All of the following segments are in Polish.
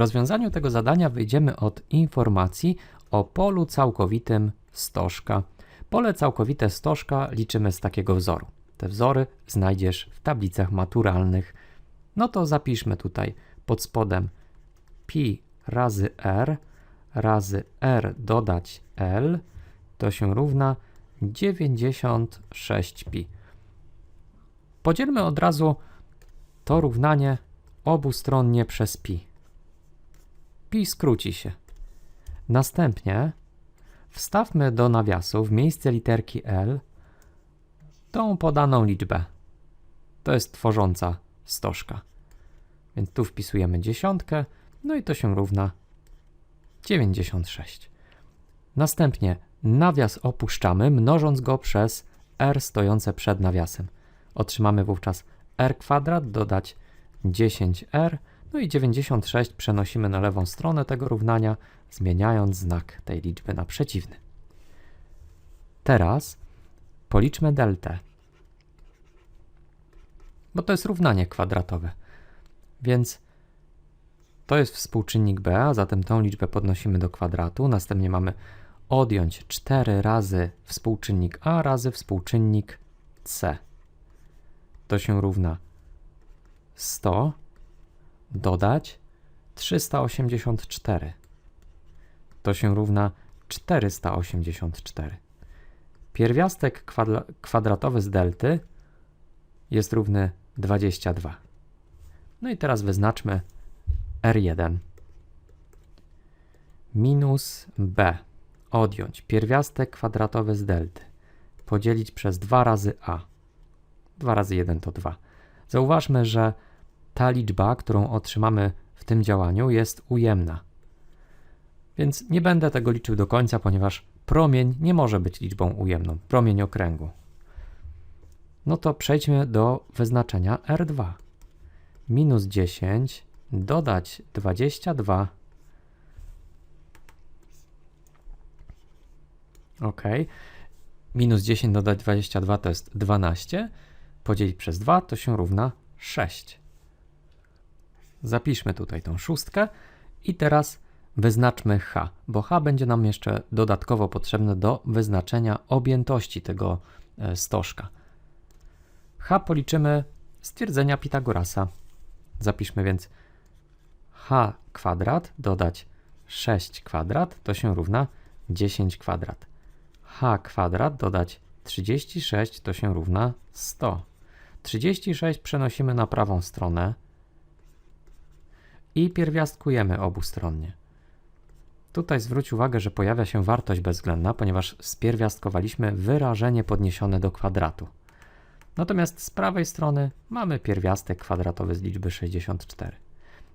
rozwiązaniu tego zadania wyjdziemy od informacji o polu całkowitym stożka. Pole całkowite stożka liczymy z takiego wzoru. Te wzory znajdziesz w tablicach maturalnych. No to zapiszmy tutaj pod spodem pi razy r razy r dodać l to się równa 96pi. Podzielmy od razu to równanie obustronnie przez pi. Pi skróci się. Następnie wstawmy do nawiasu w miejsce literki L tą podaną liczbę. To jest tworząca stożka. Więc tu wpisujemy dziesiątkę, no i to się równa 96. Następnie nawias opuszczamy, mnożąc go przez r stojące przed nawiasem. Otrzymamy wówczas r kwadrat dodać 10r, no i 96 przenosimy na lewą stronę tego równania, zmieniając znak tej liczby na przeciwny. Teraz policzmy deltę, bo to jest równanie kwadratowe, więc to jest współczynnik b, a zatem tą liczbę podnosimy do kwadratu. Następnie mamy odjąć 4 razy współczynnik a razy współczynnik c. To się równa 100 dodać 384. To się równa 484. Pierwiastek kwadra kwadratowy z delty jest równy 22. No i teraz wyznaczmy R1 minus B odjąć pierwiastek kwadratowy z delty podzielić przez 2 razy A. 2 razy 1 to 2. Zauważmy, że ta liczba, którą otrzymamy w tym działaniu jest ujemna. Więc nie będę tego liczył do końca, ponieważ promień nie może być liczbą ujemną, promień okręgu. No to przejdźmy do wyznaczenia R2. Minus 10 dodać 22. Ok. Minus 10 dodać 22 to jest 12. Podzielić przez 2 to się równa 6. Zapiszmy tutaj tą szóstkę i teraz wyznaczmy h, bo h będzie nam jeszcze dodatkowo potrzebne do wyznaczenia objętości tego e, stożka. h policzymy z twierdzenia Pitagorasa. Zapiszmy więc h kwadrat dodać 6 kwadrat to się równa 10 kwadrat. h kwadrat dodać 36 to się równa 100. 36 przenosimy na prawą stronę i pierwiastkujemy obustronnie. Tutaj zwróć uwagę, że pojawia się wartość bezwzględna, ponieważ spierwiastkowaliśmy wyrażenie podniesione do kwadratu. Natomiast z prawej strony mamy pierwiastek kwadratowy z liczby 64.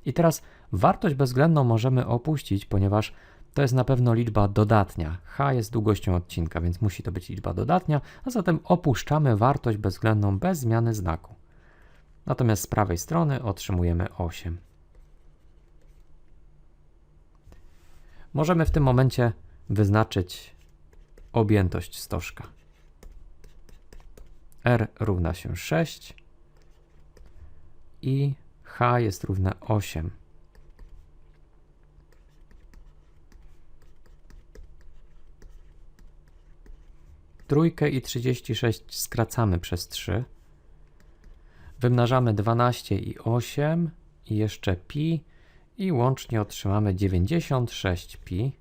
I teraz wartość bezwzględną możemy opuścić, ponieważ to jest na pewno liczba dodatnia. h jest długością odcinka, więc musi to być liczba dodatnia, a zatem opuszczamy wartość bezwzględną bez zmiany znaku. Natomiast z prawej strony otrzymujemy 8. Możemy w tym momencie wyznaczyć objętość stożka. R równa się 6 i H jest równe 8. Trójkę i 36 skracamy przez 3. Wymnażamy 12 i 8 i jeszcze pi i łącznie otrzymamy 96 pi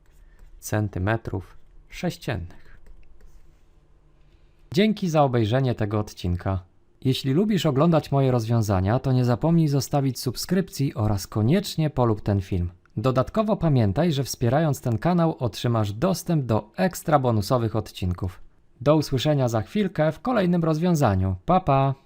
centymetrów sześciennych. Dzięki za obejrzenie tego odcinka. Jeśli lubisz oglądać moje rozwiązania, to nie zapomnij zostawić subskrypcji oraz koniecznie polub ten film. Dodatkowo pamiętaj, że wspierając ten kanał otrzymasz dostęp do ekstra bonusowych odcinków. Do usłyszenia za chwilkę w kolejnym rozwiązaniu. Pa pa!